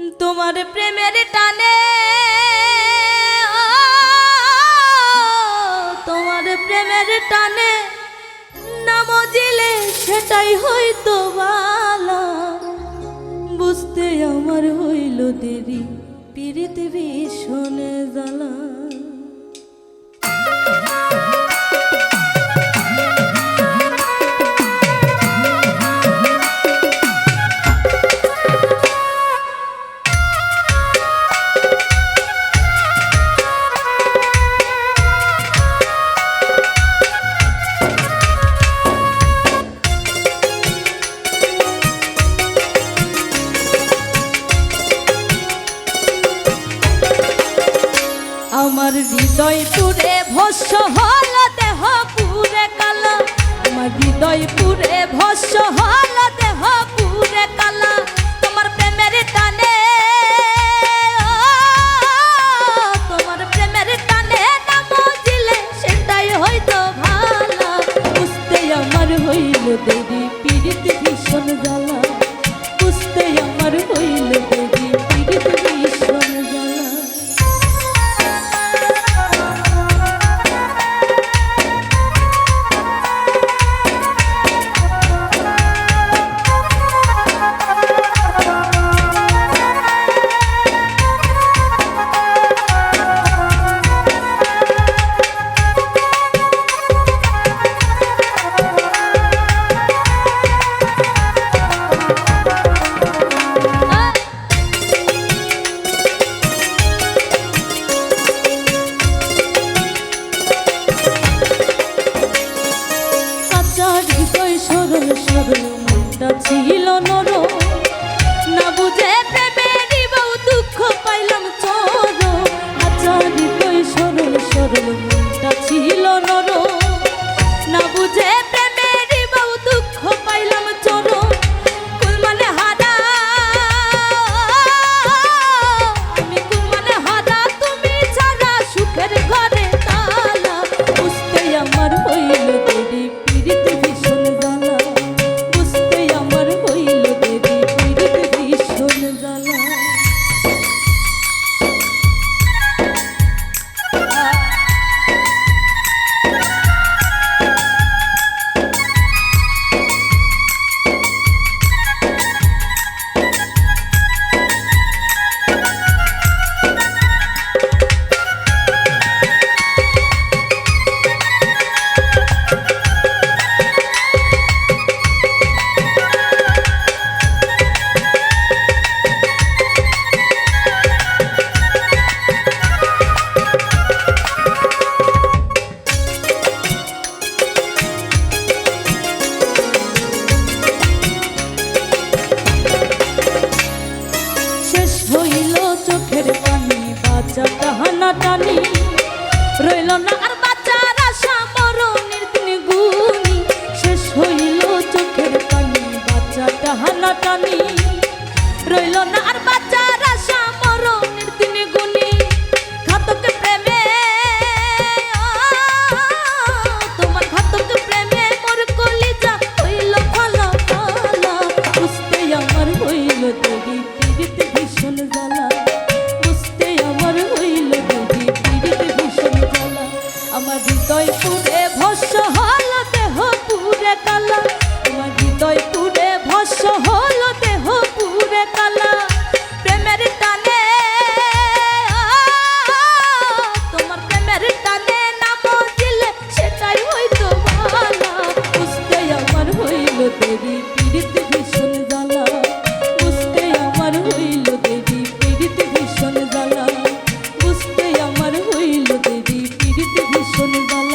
তোমার প্রেমের টানে, তোমার প্রেমের টানে না মজিলে সেটাই হয়তো বালা বুঝতে আমার হইল দেরি পৃথিবী শোনে জ্বালা। হৃদয় পুরে ভস্য হল দেহ পুরে কালা। আমার হৃদয় পুরে ভস্য হল দেহ পুরে কালা। তোমার প্রেমের টানে, তোমার প্রেমের টানে না মজিলে সেটাই হয়তো ভালো। বুঝতে আমার হইল দেরি পীড়িত ভীষণ জ্বালা। বুঝতে আমার হইল দেরি হইল চোখের পানি বাচ্চা টাহানা টানি dollar.